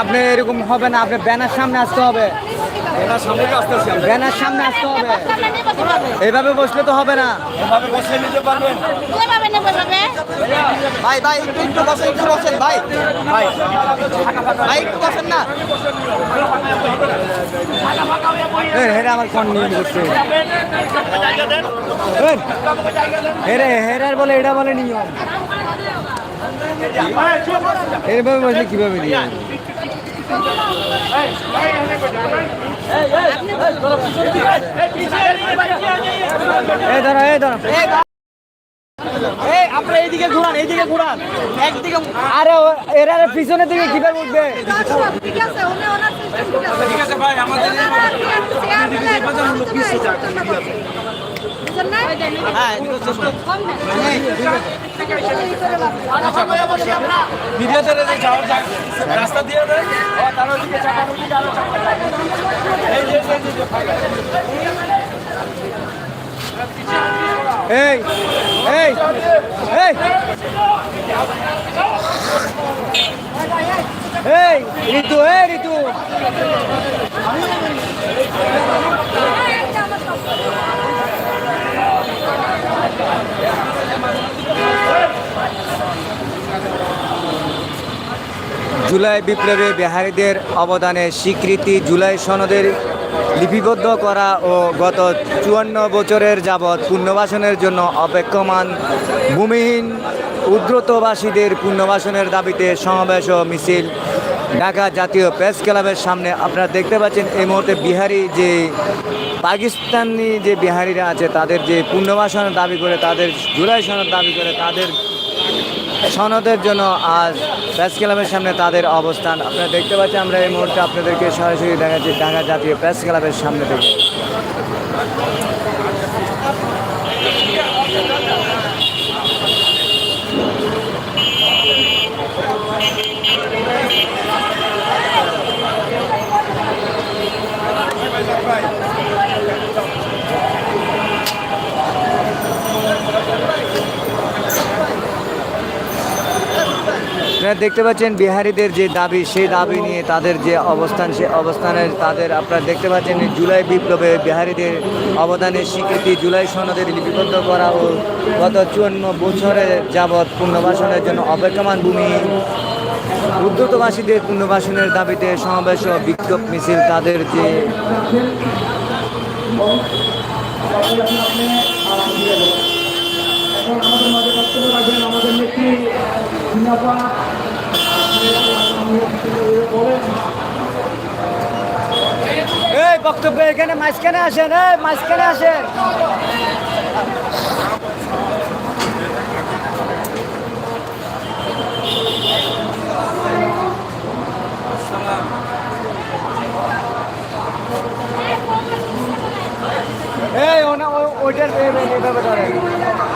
আপনি এরকম হবে না আপনি ব্যানার সামনে আসতে হবে। ব্যানার সামনে আসতে হবে। এইভাবে বসলে তো হবে না। এভাবে ভাই ভাই একটু একটু বসেন একটু বসেন ভাই। ভাই। ভাই একটু বসেন না। হেরে আমার কোন করছে এই, হেরে হেরার বলে এটা বলে নিয়ম। এভাবে বসলে কীভাবে এই আপনারা এইদিকে ঘুরান এইদিকে ঘুরান একদিকে আরে এরা পিছনের দিকে কীভাবে উঠবে ঠিক আছে ভাই আমাদের রাস্তা দিয়ে ও, তার ওইদিকে চাপান, ওইদিকে আরও যে, এই যে, এই এই এই এই ঋতু এই ঋতু জুলাই বিপ্লবে বিহারীদের অবদানের স্বীকৃতি জুলাই সনদের লিপিবদ্ধ করা ও গত চুয়ান্ন বছরের যাবৎ পুনর্বাসনের জন্য অপেক্ষমান ভূমিহীন উদ্রতবাসীদের পুনর্বাসনের দাবিতে সমাবেশ ও মিছিল। ঢাকা জাতীয় প্রেস ক্লাবের সামনে আপনারা দেখতে পাচ্ছেন এই মুহূর্তে বিহারি যে পাকিস্তানি যে বিহারিরা আছে, তাদের যে পুনর্বাসনের দাবি করে, তাদের জুলাই সনদ দাবি করে, তাদের সনদের জন্য আজ প্রেস ক্লাবের সামনে তাদের অবস্থান। আপনারা দেখতে পাচ্ছেন, আমরা এই মুহূর্তে আপনাদেরকে সরাসরি দেখাচ্ছি ঢাকা জাতীয় প্রেস ক্লাবের সামনে থেকে। আপনারা দেখতে পাচ্ছেন বিহারিদের যে দাবি, সেই দাবি নিয়ে তাদের যে অবস্থান, সে অবস্থানের তাদের আপনারা দেখতে পাচ্ছেন জুলাই বিপ্লবে বিহারিদের অবদানের স্বীকৃতি জুলাই সনদের লিপিবদ্ধ করা ও গত চুয়ান্ন বছরের যাবৎ পুনর্বাসনের জন্য অপেক্ষমান ভূমি উদ্যতবাসীদের পুনর্বাসনের দাবিতে সমাবেশ ও বিক্ষোভ মিছিল তাদের যে এখন আমাদের মাঝে বক্তব্য রাখবেন, আমাদের নেত্রী বলেন এই বক্তব্য এখানে মাঝখানে আসেন, এই মাঝখানে আসেন। এই ওনা ওইটার এ- এ-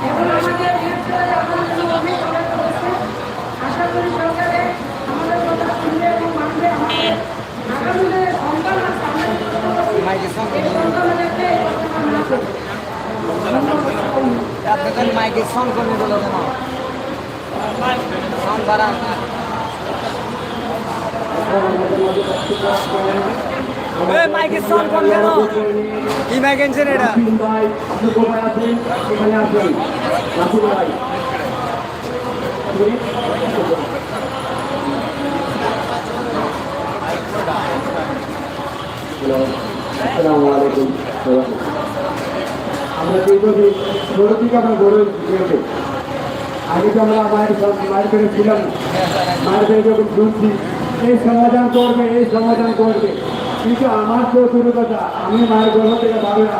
এভাবে ধরেন আশা করি সরকারে আমাদের কথা শুনবে এবং মানবে আমাদের আগামী দিনে সন্তান আর সামনে মাইকের সঙ্গে সন্তানদেরকে এই কথা মানতে হবে। আপনাদের মাইকের সঙ্গ কমে বলো বাড়ান। এই মাইকের সঙ্গ কম কেন কি মাইক রাসিম ভাই আমরা দীর্ঘদিন ছোট থেকে আমরা উঠেছি আগে তো আমরা মায়ের মায়ের পেটে ছিলাম মায়ের পেটে যখন শুনছি এই সমাধান করবে, এই সমাধান করবে। কিন্তু আমার তো শুরু কথা, আমি মায়ের গর্ভ থেকে ভাবে না,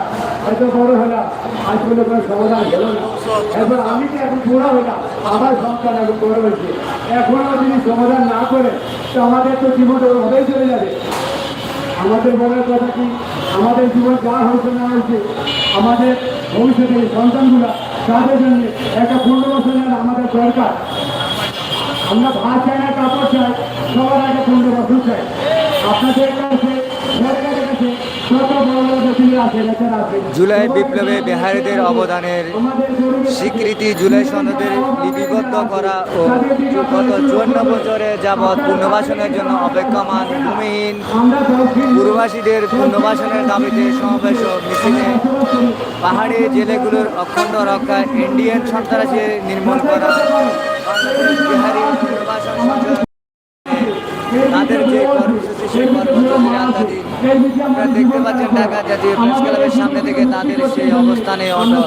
এত বড় হলাম, আজ পর্যন্ত কোনো সমাধান হলো না। এরপর আমি তো এখন বুড়া হলাম, আমার সন্তান এখন বড় হয়েছে। এখনও যদি সমাধান না করে, তো আমাদের তো জীবন ওভাবেই চলে যাবে। আমাদের বলার কথা কি? আমাদের জীবন যা হয়েছে না হয়েছে, আমাদের ভবিষ্যতে এই সন্তানগুলা তাদের জন্য একটা পুনর্বাসনের আমাদের দরকার। আমরা ভাত চাই না, কাপড় চাই, সবার আগে পুনর্বাসন চাই। আপনাদের কাছে জুলাই বিপ্লবে বিহারীদের অবদানের স্বীকৃতি জুলাই সনদের লিপিবদ্ধ করা ও গত চুয়ান্ন বছরে যাবৎ পুনর্বাসনের জন্য অপেক্ষমান ভূমিহীন পূর্ববাসীদের পুনর্বাসনের দাবিতে সমাবেশ ও মিছিলে পাহাড়ি জেলেগুলোর অখণ্ড রক্ষা ইন্ডিয়ান সন্ত্রাসী নির্মূল করা। বিহারি পুনর্বাসন আপনারা দেখতে পাচ্ছেন ঢাকা জাতীয় প্রেস ক্লাবের সামনে থেকে তাদের সেই অবস্থানে অটল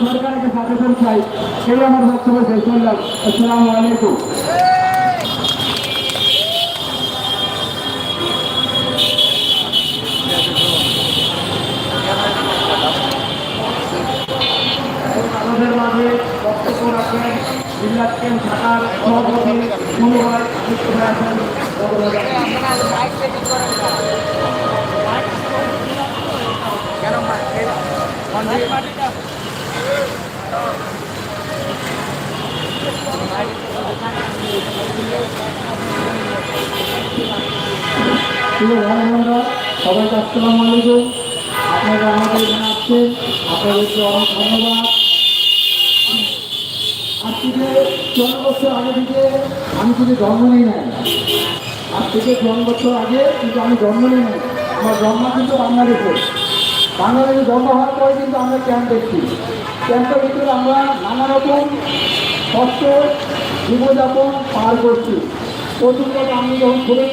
আমাদের মাঝে বক্তব্য রাখেন ঢাকার বোনরা সবাইকে আসসালামু আলাইকুম আপনারা আমাদের এখানে আসছেন আপনাদেরকে অনেক ধন্যবাদ আজ থেকে চল্লিশ বছর আগে থেকে আমি কিন্তু জন্ম নিই নাই আজ থেকে চল্লিশ বছর আগে কিন্তু আমি জন্ম নিই নাই আমার জন্ম কিন্তু বাংলাদেশে বাংলাদেশে জন্ম হওয়ার পরে কিন্তু আমরা ক্যাম্প দেখছি। ক্যাম্পের ভিতরে আমরা নানা রকম কষ্ট, জীবনযাপন পার করছি। কথা আমি যখন ছোটো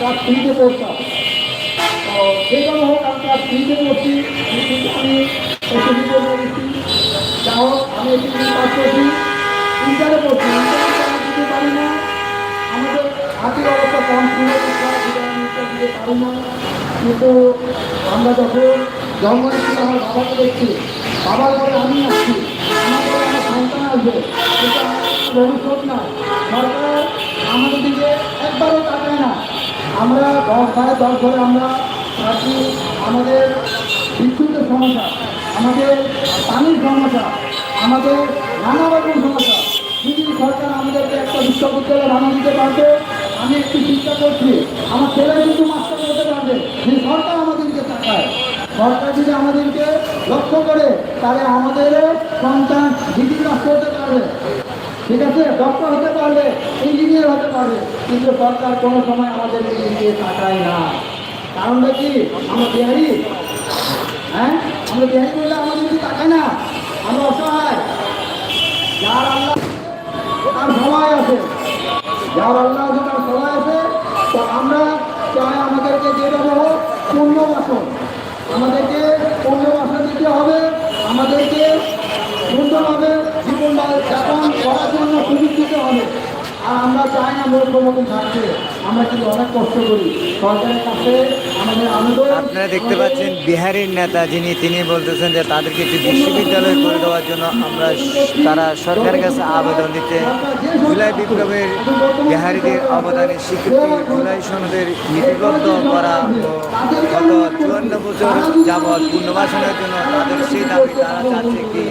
তার ফ্রিতে পড়তাম। তো যে কোনো হোক, আমি তার ফ্রিতে পড়ছি। আমি যা হোক, আমি পাস করছি। ইন্টারে ইন্টারে দিতে পারি না। আমাদের আর্থিক অবস্থা কম ছিল দিতে পারি না। কিন্তু আমরা যখন জন্ম নিচ্ছি আমার বাবাকে দেখছি। বাবার ঘরে আমি আসছি। আমার ঘরে আমার সন্তান আসবে। কিন্তু ভবিষ্যৎ না সরকার আমাদের দিকে একবারও তাকায় না। আমরা দশ সাড়ে দশ ধরে আমরা রাখি আমাদের বিদ্যুতের সমস্যা, আমাদের পানির সমস্যা, আমাদের নানা রকম সমস্যা। যদি সরকার আমাদেরকে একটা বিশ্ববিদ্যালয় বানিয়ে দিতে পারবে, আমি একটু চিন্তা করছি। আমার ছেলে কিন্তু মাস্টার হতে পারবে। সরকার আমাদেরকে তাকায় সরকার যদি আমাদেরকে লক্ষ্য করে, তাহলে আমাদের সন্তান ডিগ্রি মাস্টার হতে পারবে। ঠিক আছে? ডক্টর হতে পারবে, ইঞ্জিনিয়ার হতে পারবে, কিন্তু সরকার কোনো সময় আমাদের দিকে তাকায় না। কারণটা কি? আমরা বিহারি হ্যাঁ? আমরা বিহারি করলে আমাদের তাকায় না। আমরা অসহায়। যার আল্লাহ তার সময় আছে। যার আল্লাহ আছে, তার সময় আছে। তো আমরা চাই আমাদেরকে যে দেবো হোক পূর্ণবাসন আমাদেরকে পূর্ণবাসন দিতে হবে আমাদেরকে সুন্দরভাবে জীবন যাপন করার জন্য সুযোগ দিতে হবে। আর আমরা চাই না মূর্খ মতন থাকতে। আমরা কিন্তু অনেক কষ্ট করি। সরকারের কাছে আমাদের আবেদন আপনারা দেখতে পাচ্ছেন বিহারের নেতা যিনি তিনি বলতেছেন যে তাদেরকে একটি বিশ্ববিদ্যালয় করে দেওয়ার জন্য আমরা তারা সরকারের কাছে আবেদন দিতে জুলাই বিপ্লবের বিহারিদের অবদানের স্বীকৃতি জুলাই সনদের লিপিবদ্ধ করা ও গত চুয়ান্ন বছর যাবৎ পুনর্বাসনের জন্য তাদের সেই দাবি তারা চাচ্ছে একটি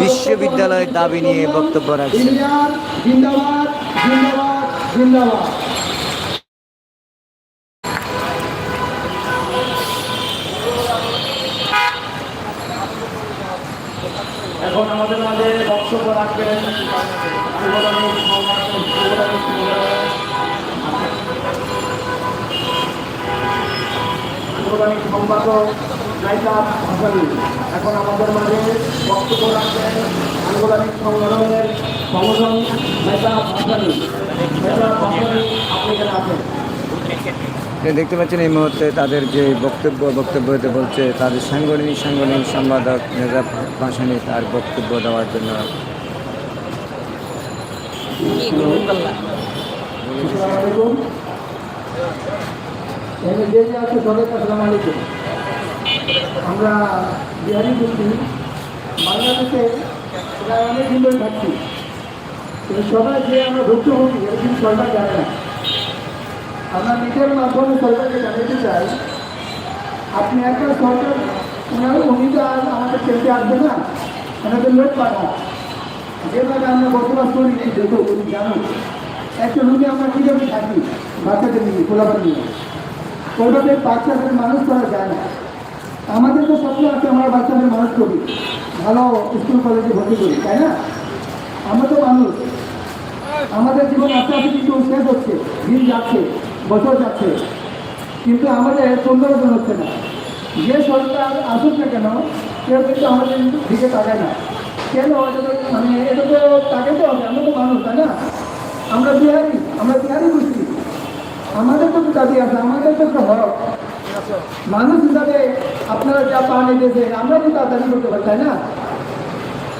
বিশ্ববিদ্যালয়ের দাবি নিয়ে বক্তব্য ইন্ডিয়ান জিন্দাবাদ জিন্দাবাদ এখন আমাদের মাঝে বক্তব্য রাখবেন সম্পাদক হাসানি এখন আমাদের মাঝে বক্তব্য রাখবেন আন্দোলনিক সংগঠনের সংগঠন নাইকা দেখতে পাচ্ছেন এই মুহূর্তে তাদের যে বক্তব্য বক্তব্যতে বলছে তাদের সাংগঠনিক সাংগঠনিক সম্পাদক মেজা ভাসানি তার বক্তব্য দেওয়ার জন্য। আমরা বিহারি বলছি বাংলাদেশে প্রায় অনেক দিন ধরে থাকছি। কিন্তু সবাই যে আমরা ভুক্তভোগী এটা কিন্তু সরকার জানে না। আমরা নিজের মাধ্যমে সরকারকে জানাতে চাই, আপনি একটা সরকার ওনারা উনি তো আর আমাদের খেলতে আসবে না, ওনাদের লোক পাঠান। যেভাবে আমরা বসবাস করি, এই দেখো তুমি জানো একটা রুমে আমরা কীভাবে থাকি, বাচ্চাদের নিয়ে খোলাবার নিয়ে? ওইভাবে বাচ্চাদের মানুষ করা যায় না আমাদের তো স্বপ্ন আছে আমরা বাচ্চাদের মানুষ করি, ভালো স্কুল, কলেজে ভর্তি করি, তাই না? আমরা তো মানুষ। আমাদের জীবন আস্তে আস্তে কিন্তু শেষ হচ্ছে, দিন যাচ্ছে, বছর যাচ্ছে। কিন্তু আমাদের পরিবর্তন হচ্ছে না। যে সরকার আসুক না কেন, কেউ কিন্তু আমাদের দিকে তাকায় না। কেন তো মানে এটা তো তাকাইতে হবে, আমরা তো মানুষ, তাই না? আমরা বিহারি আমরা বিহারি বুঝছি আমাদের তো দাবি আছে, আমাদের তো একটা হক মানুষ হিসাবে আপনারা যা পান এদেশে আমরা তো তা দাবি করতে পারি, তাই না?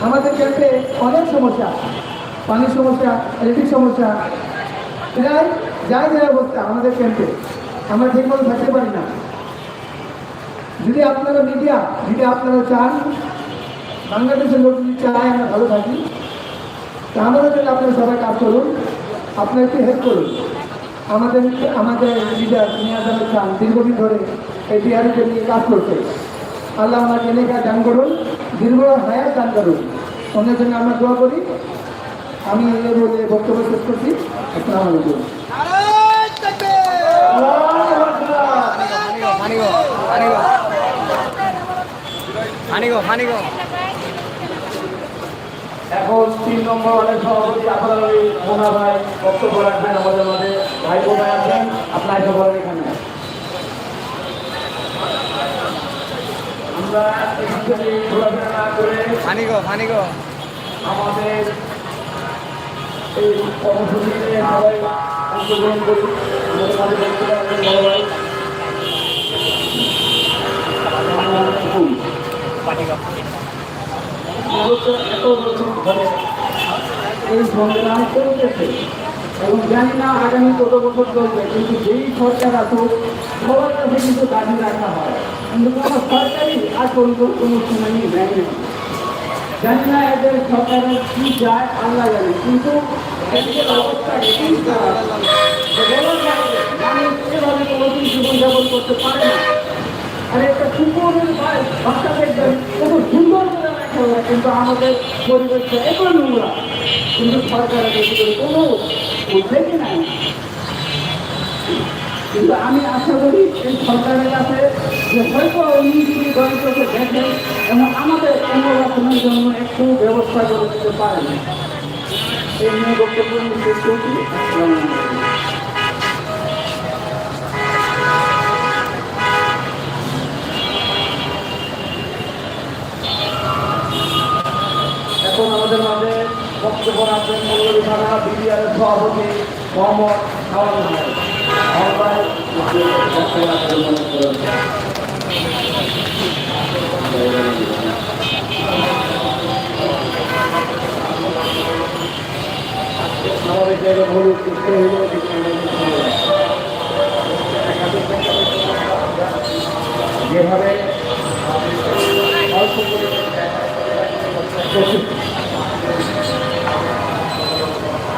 আমাদের ক্ষেত্রে অনেক সমস্যা। পানির সমস্যা ইলেকট্রিক সমস্যা। প্রায় যাই যাই অবস্থা আমাদের ক্যাম্পে আমরা ঠিক মতো থাকতে পারি না। যদি আপনারা মিডিয়া যদি আপনারা চান, বাংলাদেশের লোক যদি চায় আমরা ভালো থাকি, তা আমাদের জন্য আপনারা সবাই কাজ করুন। আপনারা একটু হেল্প করুন। আমাদের আমাদের লিডার আহমেদ খান দীর্ঘদিন ধরে এই বিহারিকে নিয়ে কাজ করছে আল্লাহ আমার এলাকা দান করুন, দীর্ঘ হায়াত দান করুন। ওনার জন্য আমরা দোয়া করি। আমি এই বলে বক্তব্য শেষ করছি। আসসালামু আলাইকুম। এখন তিন নম্বর অনেক সভাপতি আপনার ওই মোনা ভাই বক্তব্য রাখবেন আমাদের মাঝে। ভাই বোনাই আছেন আপনার বলেন এখানে। আমরা এখান থেকে ঘোরাফেরা না করে আমাদের এই কর্মসূচিতে সবাই অংশগ্রহণ করি আমাদের ভাই এত বছর ধরে এই চলতেছে এবং জানি না আগামী কত বছর চলবে, কিন্তু যেই সরকার আসুক সবার কাছে কিন্তু দাবি রাখা হয়। কিন্তু কোনো সরকারই আজ পর্যন্ত কোনো শুনানি দেয়নি জানি না এদের সরকারের কি যায় আল্লাহ জানে, কিন্তু এদিকে অবস্থা এটাই খারাপ মানুষ এভাবে করতে পারে না। আর একটা সুন্দরের ভাষা দেখবেন কত সুন্দর করে রাখা হয়, কিন্তু আমাদের পরিবেশটা এত নোংরা। কিন্তু কোনো উদ্বেগই নাই। কিন্তু আমি আশা করি এই সরকারের কাছে যে হয়তো উনি যদি দরিদ্রকে দেখেন এবং আমাদের পুনর্বাসনের জন্য একটু ব্যবস্থা করে দিতে পারেন। এই নিয়ে বক্তব্য শেষ করছি। এখন আমাদের মাঝে বক্তব্য রাখবেন মৌলভী থানা বিডিআরের সভাপতি, মোহাম্মদ খাওয়ান আমাদের জায়গায় হলুদ করতে যেভাবে অল্প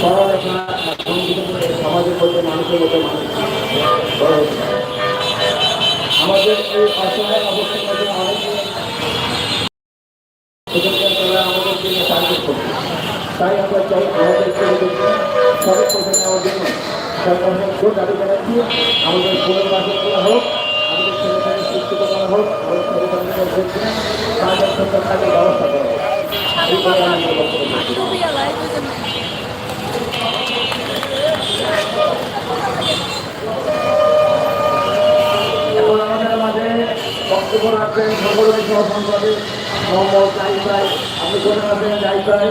পড়ালেখা সমাজের মধ্যে মানুষের মধ্যে মানুষ আমাদের এই অসহায় অবস্থার মধ্যে আমাদের জন্য সাহায্য করছে তাই আমরা চাই আমাদের পথে নেওয়ার জন্য সরকারের জোর দাবি জানাচ্ছি আমাদের পুনর্বাসন করা হোক আমাদের ছেলেমেয়েদের শিক্ষিত করা হোক আমাদের ছেলেমেয়েদের হচ্ছে তাদের সরকার তাদের ব্যবস্থা করা হোক এই করে আমি আমার বক্তব্য রাখছি। এখন আমাদের মাঝে বক্তব্য রাখবেন সর্বদলীয় সহসংসদে মোহাম্মদ জাহিদ ভাই আপনি কোন আছেন জাহিদ ভাই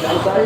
জাহিদ ভাই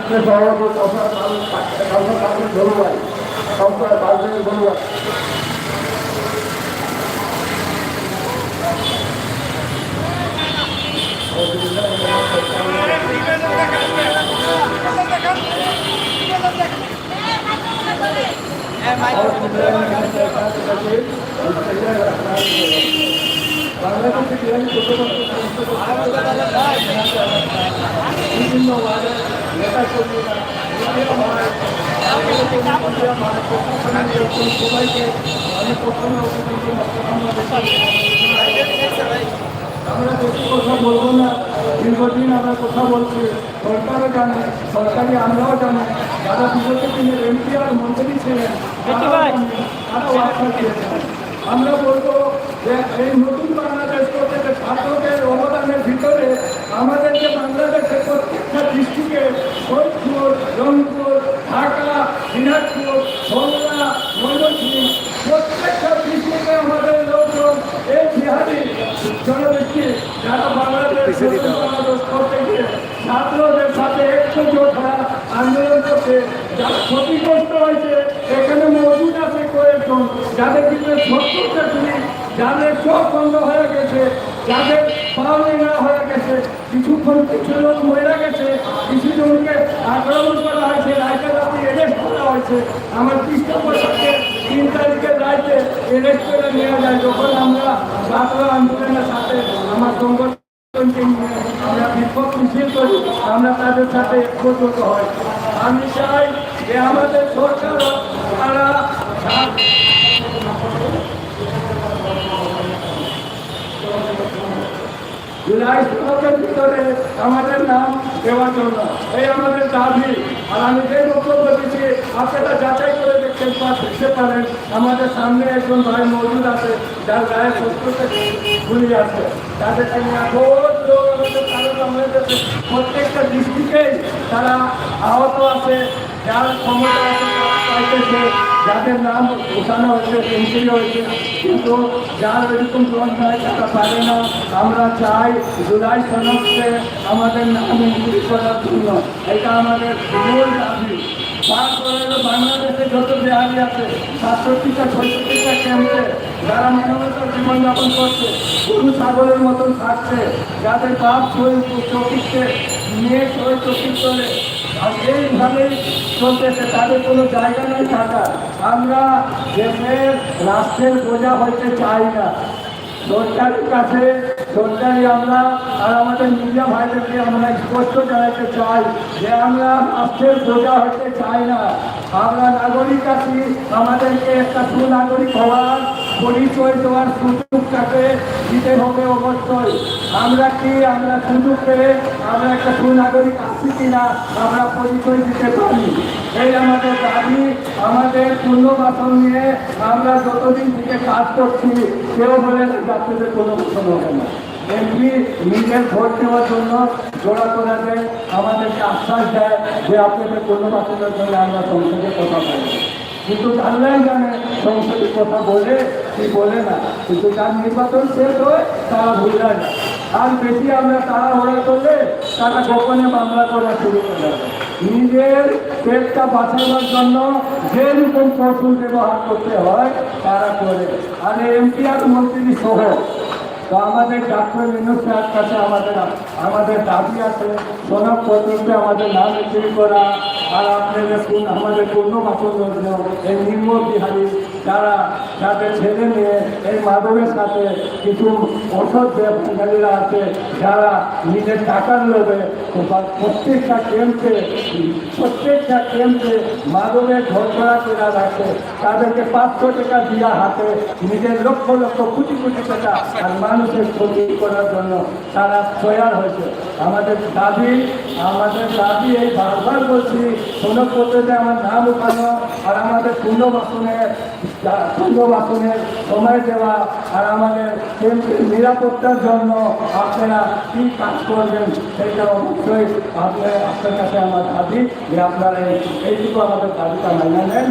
রাষ্ট্রের সভাপতি কৌশল কৌশল কাজের ধরুয়াই কাজের ধরুয়াই বিভিন্ন আমরা বেশি কথা বলব না দীর্ঘদিন আমরা কথা বলছি সরকারও জানে সরকারি আমরাও জানি যারা বিগত দিনের এমপি আর মন্ত্রী ছিলেন তারাও আশ্বাস দিয়েছেন আমরা বলব যে এই নতুন বাংলাদেশ করতে যে ছাত্রদের অবদানের ভিতরে আমাদেরকে বাংলাদেশের প্রত্যেকটা ডিস্ট্রিক্টে ফরিদপুর রংপুর ঢাকা দিনাজপুর খুলনা ময়মনসিংহ প্রত্যেকটা ডিস্ট্রিক্টে আমাদের লোকজন এই বিহারি জনগোষ্ঠী যারা বাংলাদেশ নতুন বাংলাদেশ করতে গিয়ে ছাত্রদের সাথে একটু জোট হওয়া আন্দোলন করতে যারা ক্ষতিগ্রস্ত হয়েছে এখানে মজুদ আছে কয়েকজন যাদের ভিতরে সত্তরটা পুলিশ যাদের চোখ বন্ধ হয়ে গেছে যাদের পাওনি না হয়ে গেছে কিছুক্ষণ কিছু লোক মরে গেছে কিছু জনকে আক্রমণ করা হয়েছে রায়কে রাতে এরেস্ট হয়েছে আমার সাথে তিন তারিখের রাইতে এরেস্ট করে নেওয়া যায়। যখন আমরা ছাত্র আন্দোলনের সাথে আমার সংগঠনকে নিয়ে আমরা বিক্ষোভ মিছিল করি, আমরা তাদের সাথে একত্রিত হই আমি চাই যে আমাদের সরকার তারা জুলাই ভিতরে আমাদের নাম দেওয়ার জন্য। এই আমাদের দাবি, আর আমি যে বক্তব্য দিচ্ছি আপনারা যাচাই করে দেখতে দেখতে পারেন। আমাদের সামনে একজন ভাই মজুদ আছে, যার গায়ে সত্তরটা গুলি আছে। তাদেরকে নিয়ে লোক আমাদের কারণ আমাদের প্রত্যেকটা ডিস্ট্রিক্টেই তারা আহত আছে, যার ক্ষমতা আছে যাদের নাম ওঠানো হয়েছে সেঞ্চুরি হয়েছে, কিন্তু যার এরকম লোন নাই, তারা পারে না। আমরা চাই জুলাই সনদকে আমাদের নাম ইনক্লুড করার জন্য। এটা আমাদের মূল দাবি। তারপরে হলো বাংলাদেশে যত বিহারি জীবনযাপন করছে, গরু, ছাগলের মতন থাকছে যাদের বাপ শরীর চকিতে মেয়ে শরীর চকিত করে, আর এইভাবেই চলতেছে, তাদের কোনো জায়গা নেই থাকার। আমরা দেশের রাষ্ট্রের বোঝা হইতে চাই না। সরকারের কাছে, সরকারি আমরা আর আমাদের মিডিয়া ভাইদেরকে আমরা স্পষ্ট জানাতে চাই যে আমরা রাষ্ট্রের বোঝা হতে চাই না। আমরা নাগরিক আছি, আমাদেরকে একটা সুনাগরিক হওয়ার, পরিচয় দেওয়ার সুযোগটাকে দিতে হবে অবশ্যই। আমরা কি, আমরা সুযোগ পেয়ে আমরা একটা সুনাগরিক আছি কিনা, আমরা পরিচয় দিতে পারি। এই আমাদের দাবি, আমাদের পুনর্বাসন নিয়ে আমরা যতদিন থেকে কাজ করছি, কেউ বলে না যাত্রীদের কোনো প্রশ্ন হবে না। এমপি নিজের ভোট দেওয়ার জন্য জোড়া করে দেয়, আমাদেরকে আশ্বাস দেয় যে আপনাদের পুনর্বাসনের জন্য আমরা সংসদে কথা বলব। কিন্তু জানলাই জানে, সংসদে কথা বলে কি বলে না। কিন্তু যার নির্বাচন শেষ হয়, তারা ভুলে যায় আর বেশি আমরা তারা হয়ে করলে তারা গোপনে মামলা করা শুরু করে দেবে। নিজের পেটটা বাঁচানোর জন্য যেরকম কৌশল ব্যবহার করতে হয়, তারা করে। আর এমপি আর মন্ত্রী সহ, তো আমাদের ডাক্তার মিনুস কাছে আমাদের আমাদের দাবি আছে সোনার পত্রকে আমাদের নাম বিক্রি করা, আর আপনাদের আমাদের পূর্ণ বাসন এই নিম্ন বিহারি যারা যাদের ছেলে মেয়ে এই মাদকের সাথে কিছু ওষুধ ব্যবসায়ীরা আছে, যারা নিজের টাকার লোভে প্রত্যেকটা ক্যাম্পে প্রত্যেকটা ক্যাম্পে মাদকের ঘরছড়া করে রাখে, তাদেরকে পাঁচশো টাকা দিয়া হাতে নিজের লক্ষ লক্ষ কোটি কোটি টাকা আর মানুষের ক্ষতি করার জন্য তারা তৈয়ার হয়েছে। আমাদের দাবি আমাদের দাবি এই বারবার বলছি সোনপত্রে আমার নাম উঠানো আর আমাদের পুনর্বাসনের পুনর্বাসনের সময় দেওয়া আর আমাদের নিরাপত্তার জন্য আপনারা কী কাজ করবেন সেটা অবশ্যই আপনার আপনার কাছে আমার দাবি যে আপনারা এই- এইটুকু আমাদের দাবিটা মেনে নেন।